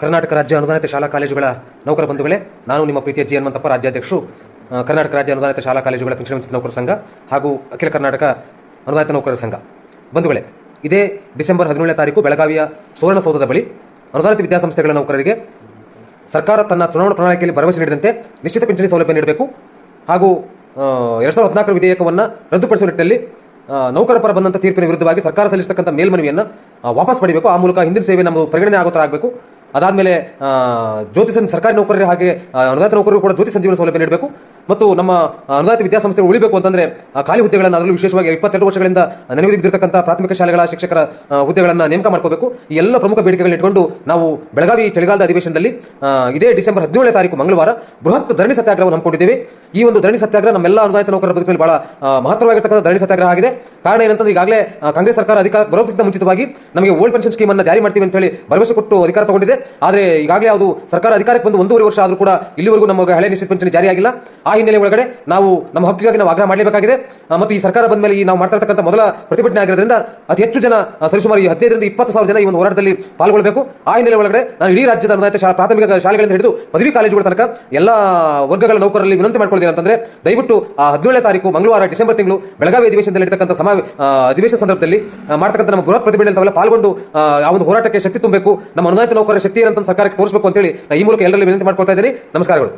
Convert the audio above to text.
ಕರ್ನಾಟಕ ರಾಜ್ಯ ಅನುದಾನಿತ ಶಾಲಾ ಕಾಲೇಜುಗಳ ನೌಕರ ಬಂಧುಗಳೇ, ನಾನು ನಿಮ್ಮ ಪ್ರೀತಿಯ ಜಿ ಹನುಮಂತಪ್ಪ ರಾಜ್ಯಾಧ್ಯಕ್ಷರು ಕರ್ನಾಟಕ ರಾಜ್ಯ ಅನುದಾನಿತ ಶಾಲಾ ಕಾಲೇಜುಗಳ ಪಿಂಚಣಿ ವಂಚಿತ ನೌಕರ ಸಂಘ ಹಾಗೂ ಅಖಿಲ ಕರ್ನಾಟಕ ಅನುದಾನಿತ ನೌಕರರ ಸಂಘ. ಬಂಧುಗಳೇ, ಇದೇ ಡಿಸೆಂಬರ್ ಹದಿನೇಳನೇ ತಾರೀಕು ಬೆಳಗಾವಿಯ ಸುವರ್ಣಸೌಧದ ಬಳಿ ಅನುದಾನಿತ ವಿದ್ಯಾಸಂಸ್ಥೆಗಳ ನೌಕರರಿಗೆ ಸರ್ಕಾರ ತನ್ನ ಚುನಾವಣಾ ಪ್ರಣಾಳಿಕೆಯಲ್ಲಿ ಭರವಸೆ ನೀಡಿದಂತೆ ನಿಶ್ಚಿತ ಪಿಂಚಣಿ ಸೌಲಭ್ಯ ನೀಡಬೇಕು ಹಾಗೂ ಎರಡು ಸಾವಿರದ ಹದಿನಾಲ್ಕರ ವಿಧೇಯಕವನ್ನು ರದ್ದುಪಡಿಸುವ ನಿಟ್ಟಿನಲ್ಲಿ ನೌಕರ ಪರ ಬಂದಂಥ ತೀರ್ಪಿನ ವಿರುದ್ಧವಾಗಿ ಸರ್ಕಾರ ಸಲ್ಲಿಸತಕ್ಕಂಥ ಮೇಲ್ಮನವಿಯನ್ನು ವಾಪಸ್ ಪಡಿಬೇಕು. ಆ ಮೂಲಕ ಹಿಂದಿನ ಸೇವೆ ನಮ್ಮದು ಪರಿಗಣನೆ ಆಗೋ ಥರ ಆಗಬೇಕು. ಅದಾದಮೇಲೆ ಜ್ಯೋತಿ ಸರ್ಕಾರಿ ನೌಕರಿ ಹಾಗೆ ಅನುದಾನ ನೌಕರರು ಕೂಡ ಜ್ಯೋತಿ ಸಂಜೀವನ ಸೌಲಭ್ಯ ನೀಡಬೇಕು. ಮತ್ತು ನಮ್ಮ ಅನುದಾಯಿತ ಅನುದಾನಿತ ವಿದ್ಯಾಸಂಸ್ಥೆಗಳು ಉಳಿಬೇಕು ಅಂತಂದ್ರೆ ಖಾಲಿ ಹುದ್ದೆಗಳನ್ನು ಅದರಲ್ಲೂ ವಿಶೇಷವಾಗಿ ಇಪ್ಪತ್ತೆರಡು ವರ್ಷಗಳಿಂದ ನೆನೆಯುತ್ತಿರ್ತಕ್ಕಂಥ ಪ್ರಾಥಮಿಕ ಶಾಲೆಗಳ ಶಿಕ್ಷಕರ ಹುದ್ದೆಗಳನ್ನು ನೇಮಕ ಮಾಡ್ಕೋಬೇಕು. ಈ ಎಲ್ಲ ಪ್ರಮುಖ ಬೇಡಿಕೆಗಳನ್ನ ಇಟ್ಕೊಂಡು ನಾವು ಬೆಳಗಾವಿ ಚಳಿಗಾಲದ ಅಧಿವೇಶನದಲ್ಲಿ ಇದೇ ಡಿಸೆಂಬರ್ ಹದಿನೇಳನೇ ತಾರೀಕು ಮಂಗಳವಾರ ಬೃಹತ್ ಧರಣಿ ಸತ್ಯಾಗ್ರಹವನ್ನು ಹಮ್ಮಿಕೊಂಡಿದ್ದೇವೆ. ಈ ಒಂದು ಧರಣಿ ಸತ್ಯಾಗ್ರಹ ನಮ್ಮೆಲ್ಲ ಅನುದಾಯಿತ ನೌಕರರ ಬದುಕಲ್ಲಿ ಬಹಳ ಮಹತ್ವವಾಗಿರ್ತಕ್ಕಂಥ ಧರಣಿ ಸತ್ಯಾಗ್ರಹ ಆಗಿದೆ. ಕಾರಣ ಏನಂತಂದ್ರೆ ಈಗಾಗಲೇ ಕಾಂಗ್ರೆಸ್ ಸರ್ಕಾರ ಅಧಿಕಾರ ಬರೋದಕ್ಕಿಂತ ಮುಂಚಿತವಾಗಿ ನಮಗೆ ಓಲ್ಡ್ ಪೆನ್ಷನ್ ಸ್ಕೀಮ್ ಅನ್ನು ಜಾರಿ ಮಾಡ್ತೀವಿ ಅಂತ ಹೇಳಿ ಭರವಸೆ ಕೊಟ್ಟು ಅಧಿಕಾರ ತಗೊಂಡಿದೆ. ಆದರೆ ಈಗಾಗಲೇ ಅದು ಸರ್ಕಾರ ಅಧಿಕಾರಕ್ಕೆ ಬಂದು ಒಂದೂವರೆ ವರ್ಷ ಆದರೂ ಕೂಡ ಇಲ್ಲಿವರೆಗೂ ನಮಗೆ ಹಳೆ ನಿಶ್ಚಿತ ಪೆನ್ಷನ್ ಜಾರಿಯಾಗಿಲ್ಲ ಆ ಹಿನ್ನೆಲೆ ಒಳಗಡೆ ನಾವು ನಮ್ಮ ಹಕ್ಕಿಗಾಗಿ ನಾವು ಆಗ್ರಹ ಮಾಡಲೇಬೇಕಾಗಿದೆ. ಮತ್ತು ಈ ಸರ್ಕಾರ ಬಂದ ಮೇಲೆ ಈ ನಾವು ಮಾಡ್ತಾ ಮೊದಲ ಪ್ರತಿಭಟನೆ ಆಗಿರೋದ್ರಿಂದ ಅತಿ ಹೆಚ್ಚು ಜನ ಸರಿಸುಮಾರು ಈ ಹದಿನೈದರಿಂದ ಇಪ್ಪತ್ತು ಸಾವಿರ ಜನ ಈ ಒಂದು ಹೋರಾಟದಲ್ಲಿ ಪಾಲ್ಗೊಳ್ಳಬೇಕು ಆ ಹಿನ್ನೆಲೆ ಒಳಗಡೆ ನಾನು ಇಡೀ ರಾಜ್ಯದ ಅನುದಾಯಿತ ಶಾ ಪ್ರಾಥಮಿಕ ಶಾಲೆಗಳಿಂದ ಹಿಡಿದು ಪದವಿ ಕಾಲೇಜುಗಳ ತನಕ ಎಲ್ಲ ವರ್ಗಗಳ ನೌಕರರಲ್ಲಿ ವಿನಂತಿ ಮಾಡ್ಕೊಳ್ತೀನಿ ಅಂತಂದ್ರೆ ದಯವಿಟ್ಟು ಆ ಹದಿನೇಳನೇ ತಾರೀಕು ಮಂಗಳವಾರ ಡಿಸೆಂಬರ್ ತಿಂಗಳು ಬೆಳಗಾವಿ ಅಧಿವೇಶನದಲ್ಲಿ ಇರತಕ್ಕಂಥ ಸಮಾ ಅಧಿವೇಶನ ಸಂದರ್ಭದಲ್ಲಿ ಮಾಡ್ತಕ್ಕಂಥ ನಮ್ಮ ಬೃಹತ್ ಪ್ರತಿಭಟನೆ ತಾವೆಲ್ಲ ಪಾಲ್ಗೊಂಡು ಆ, ಒಂದು ಹೋರಾಟಕ್ಕೆ ಶಕ್ತಿ ತುಂಬಬೇಕು. ನಮ್ಮ ಅನುದಾಯಿತ ನೌಕರರ ಶಕ್ತಿ ಏನಂತ ಸರ್ಕಾರಕ್ಕೆ ತೋರಿಸಬೇಕು ಅಂತೇಳಿ ಹೇಳಿ ಈ ಮೂಲಕ ಎಲ್ಲರಲ್ಲಿ ವಿನಂತಿ ಮಾಡ್ಕೊಳ್ತಾ ಇದ್ದೀನಿ. ನಮಸ್ಕಾರಗಳು.